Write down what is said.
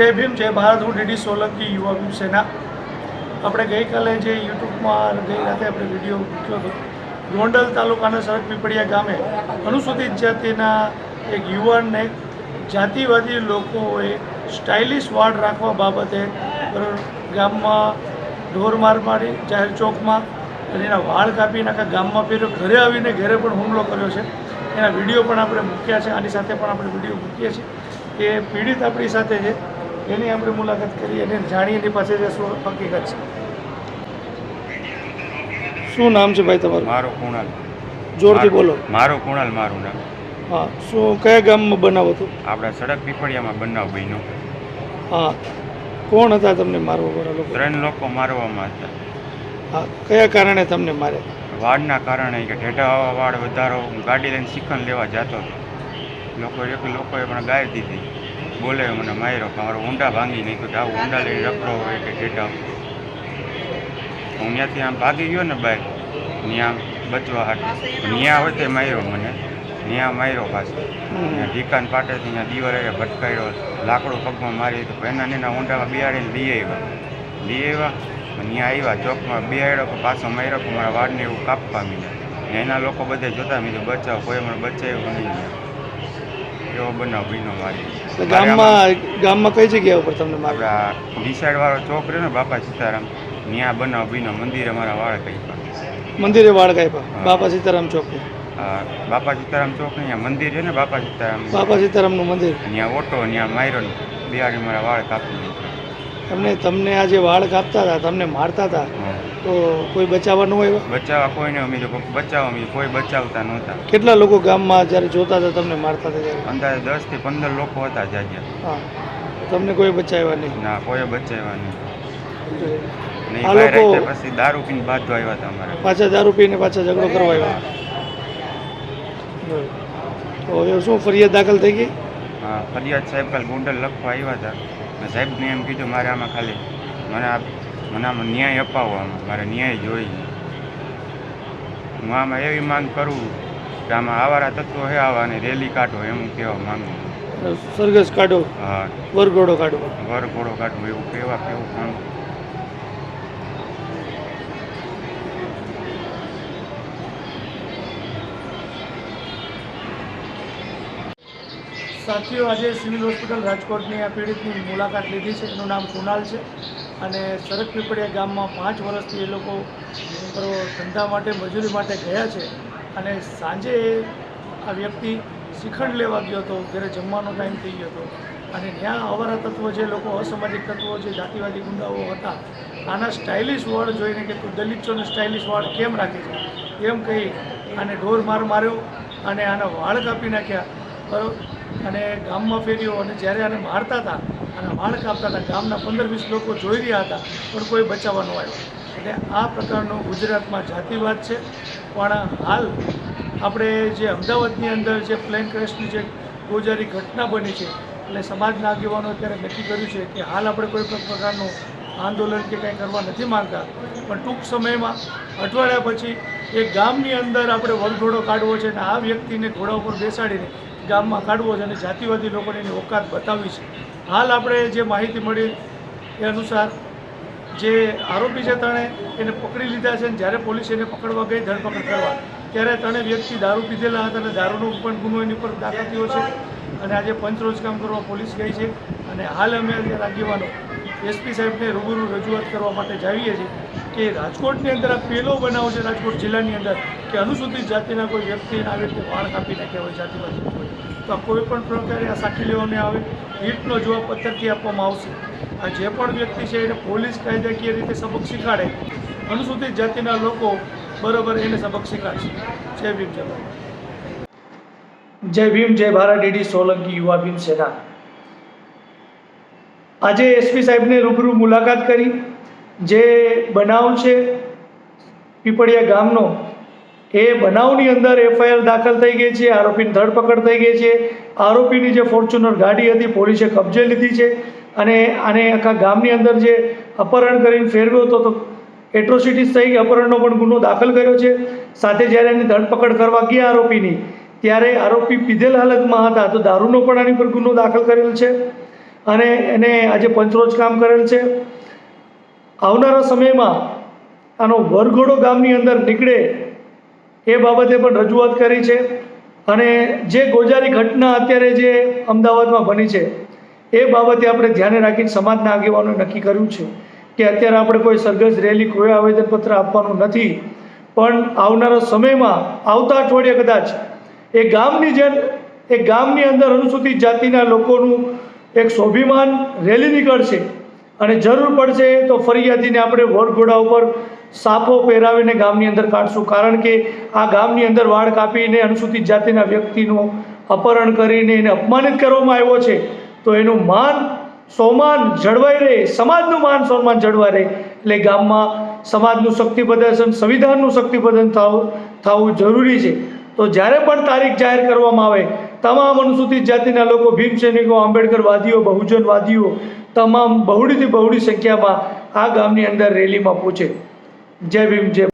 જય ભીમ, જય ભારત, હું ડીડી સોલંકી, યુવા ભીમ સેના. આપણે ગઈકાલે જે યુટ્યુબમાં ગઈ રાતે આપણે વીડિયો મૂક્યો હતો, ગોંડલ તાલુકાના સરક પીપળિયા ગામે અનુસૂચિત જાતિના એક યુવાનને જાતિવાદી લોકોએ સ્ટાઇલિશ વાળ રાખવા બાબતે ગામમાં ઢોર માર મારી, જાહેર ચોકમાં અને એના વાળ કાપી નાખા ગામમાં ફેર્યો, ઘરે આવીને ઘરે પણ હુમલો કર્યો છે. એના વીડિયો પણ આપણે મૂક્યા છે, આની સાથે પણ આપણે વીડિયો મૂકીએ છીએ. એ પીડિત આપણી સાથે છે. એની આપણે મુલાકાત કરીએ અને જાણીએ એની પાસે જે શું હકીકત છે. શું નામ છે ભાઈ તમારું? મારો કુણાલ. જોરથી બોલો. મારો કુણાલ મારું નામ. હા શું કયા ગામમાં બનાવો હતો આપણા સડક પીપળિયામાં બનાવ બન્યો. હા કોણ હતા તમને મારવા વાળા લોકો? ત્રણ લોકો મારવામાં હતા. હા કયા કારણે તમને મારે વાડના કારણે કે ઢેઢા વાળ વધારો હું ગાડી લઈને શિખંડ લેવા જતો હતો. લોકો એક લોકોએ પણ ગાય દીધી. બોલે મને માર્યો મારો ઊંડા ભાંગી નહીં કે આવું ઊંડા લઈને રખડો હોય કે ઘેટા હું ત્યાંથી આમ ભાગી ગયો ને બાઈક ત્યાં બચવા હાટે. ત્યાં હોય તે માર્યો મને, ત્યાં માર્યો પાછો. ઢીકાન પાટેથી ત્યાં દીવારે ભટકાયો, લાકડું પગમાં મારી તો એના નેના ઊંડામાં બિયાડીને બી આવ્યા. બી આવ્યા ત્યાં આવ્યા ચોકમાં બિયાડ્યો કે પાછો માર્યો કે મારા વાડને એવું કાપવા મીને એના લોકો બધે જોતા મીધું બચાવ, કોઈ મને બચાવ્યું નહીં. એવો બનાવ બન્યો મારી. ગામમાં ગામમાં કઈ જગ્યા ઉપર તમને મારે આપણા ડીસાઈડ ચોક રહ્યો ને બાપા સીતારામ ત્યાં બનાવ બન્યો મંદિરે મારા વાળ કાપ્યા. મંદિરે વાળ કાપ્યા? બાપા સીતારામ ચોક આ બાપા સીતારામ ચોક ને મંદિર છે ને બાપા સીતારામ. બાપા સીતારામનું મંદિર? ત્યાં ઓટો ત્યાં માર્યો ને મારા વાળ કાપી એમને તમને આ જે વાળ કાપતા હતા તમને મારતા હતા. તો કોઈ બચાવવા ન આવ્યા? બચાવવા કોઈને અમે લોકો બચાવવા અમે કોઈ બચાવતા નહોતા. કેટલા લોકો ગામમાં જ્યારે જોતા હતા તમને મારતા હતા અંદાજે દસથી પંદર લોકો હતા જાગ્યા હા. તમને કોઈ બચાવ્યા નહીં? ના કોઈ બચાવ્યા નહીં. આ લોકો- પછી દારૂ પીને બાજુ આવ્યા હતા અમારે. પાછા દારૂ પીને પાછા ઝઘડો કરવા આવ્યા? તો શું ફરિયાદ દાખલ થઈ ગઈ? હા ફરિયાદ સાહેબ કાલ ગુંડલ લખવા આવ્યા હતા. સાહેબને એમ કીધું મારે આમાં ખાલી મને આ મને આમાં ન્યાય અપાવો આમાં. મારે ન્યાય જોઈએ. હું આમાં એવી માંગ કરું કે આમાં આવારા તત્વો હે આવા અને રેલી કાઢો એમ હું કહેવા માંગુ સરઘસ કાઢો. હા. વરઘોડો કાઢો. વરઘોડો કાઢવો એવું કહેવા કેવું માંગુ સાથીઓ, આજે સિવિલ હોસ્પિટલ રાજકોટની આ પીડિતની મુલાકાત લીધી છે. એનું નામ કુનાલ છે અને સરક પીપળિયા ગામમાં પાંચ વર્ષથી એ લોકો ધંધા માટે, મજૂરી માટે ગયા છે અને સાંજે આ વ્યક્તિ શિખંડ લેવા ગયો હતો. ઘરે જમવાનો ટાઈમ થઈ ગયો હતો અને ત્યાં અવારા તત્વો જે લોકો, અસામાજિક તત્વો, જે જાતિવાદી ગુંડાઓ હતા, આના સ્ટાઇલિશ વાળ જોઈને કે તું દલિતોને સ્ટાઇલિશ વાળ કેમ રાખે છે? એમ કહી અને ઢોર માર માર્યો અને આના વાળ કાપી નાખ્યા. બરોબર? અને ગામમાં ફેર્યો અને જ્યારે આને મારતા હતા અને વાળ કાપતા હતા, ગામના પંદર વીસ લોકો જોઈ રહ્યા હતા, પણ કોઈ બચાવવાનો આવ્યો. એટલે આ પ્રકારનો ગુજરાતમાં જાતિવાદ છે. પણ હાલ આપણે જે અમદાવાદની અંદર જે પ્લેન ક્રેશની જે ગોજારી ઘટના બની છે, એટલે સમાજના આગેવાનો અત્યારે નક્કી કર્યું છે કે હાલ આપણે કોઈ પણ પ્રકારનું આંદોલન કે કંઈ કરવા નથી માગતા. પણ ટૂંક સમયમાં અઠવાડિયા પછી એ ગામની અંદર આપણે વરઘોડો કાઢવો છે અને આ વ્યક્તિને ઘોડા ઉપર બેસાડીને ગામમાં કાઢવો છે અને જાતિવાદી લોકોને એની ઓકાત બતાવવી છે. હાલ આપણે જે માહિતી મળી એ અનુસાર જે આરોપી છે તણે એને પકડી લીધા છે અને જ્યારે પોલીસ એને પકડવા ગઈ, ધરપકડ કરવા, ત્યારે તણે વ્યક્તિ દારૂ પીધેલા હતા અને દારૂનો પણ ગુનો એની ઉપર દાખલ થયો છે અને આજે પંચરોજ કામ કરવા પોલીસ ગઈ છે અને હાલ અમે આગેવાનો એસપી સાહેબને રૂબરૂ રજૂઆત કરવા માટે જાવીએ છીએ કે રાજકોટની અંદર આ પહેલો બનાવ છે, રાજકોટ જિલ્લાની અંદર, કે અનુસૂચિત જાતિના કોઈ વ્યક્તિને આવી રીતે વાળ કાપી નાખ્યા હોય જાતિવાદી. તો કોઈ પણ પ્રકારે આ સાખી લેવાને આવે હિટનો જવાબ પથ્થરથી આપવામાં આવશે. આ જે પણ વ્યક્તિ છે એને પોલીસ કાયદાકીય રીતે સબક શીખાડે, અનુસૂચિત જાતિના લોકો બરાબર એને સબક શીખાડશે. જય ભીમ, જય જય ભીમ, જય ભારત, ડીડી સોલંકી, યુવા ભીમ સેના. આજે એસપી સાહેબને રૂબરૂ મુલાકાત કરી. જે બનાવ છે પીપળિયા ગામનો એ બનાવની અંદર એફઆઈઆર દાખલ થઈ ગઈ છે, આરોપીની ધરપકડ થઈ ગઈ છે. આરોપીની જે ફોર્ચ્યુનર ગાડી હતી, પોલીસે કબજે લીધી છે અને આને આખા ગામની અંદર જે અપહરણ કરીને ફેરવ્યો હતો, તો એટ્રોસિટીસ થઈ અપહરણનો પણ ગુનો દાખલ કર્યો છે. સાથે જ્યારે એની ધરપકડ કરવા ગયા આરોપીની, ત્યારે આરોપી પીધેલ હાલતમાં હતા, તો દારૂનો પણ આની પર ગુનો દાખલ કરેલ છે અને એને આજે પંચરોજ કામ કરેલ છે. આવનારા સમયમાં આનો વરઘોડો ગામની અંદર નીકળે એ બાબતે પણ રજૂઆત કરી છે. અને જે ગોજારી ઘટના અત્યારે જે અમદાવાદમાં બની છે, એ બાબતે આપણે ધ્યાને રાખીને સમાજના આગેવાનોએ નક્કી કર્યું છે કે અત્યારે આપણે કોઈ સરઘસ રેલી, કોઈ આવેદનપત્ર આપવાનું નથી, પણ આવનારા સમયમાં, આવતા અઠવાડિયે કદાચ, એ ગામની જેમ, એ ગામની અંદર અનુસૂચિત જાતિના લોકોનું એક સ્વાભિમાન રેલી નીકળશે અને જરૂર પડશે તો ફરિયાદીને આપણે વરઘોડા ઉપર સાફો પહેરાવીને ગામની અંદર કાઢશું. કારણ કે આ ગામની અંદર વાળ કાપીને અનુસૂચિત જાતિના વ્યક્તિનું અપહરણ કરીને એને અપમાનિત કરવામાં આવ્યો છે, તો એનું માન સોમાન જળવાઈ રહે, સમાજનું માન સન્માન જળવાઈ રહે. એટલે ગામમાં સમાજનું શક્તિ પ્રદર્શન, સંવિધાનનું શક્તિ પ્રદર્શન થવું જરૂરી છે. તો જ્યારે પણ તારીખ જાહેર કરવામાં આવે, તમામ અનુસૂચિત જાતિના લોકો, ભીમ સૈનિકો, આંબેડકરવાદીઓ, બહુજનવાદીઓ, તમામ બહુડીથી બહુડી સંખ્યામાં આ ગામની અંદર રેલીમાં પહોંચે. જય ભીમ જય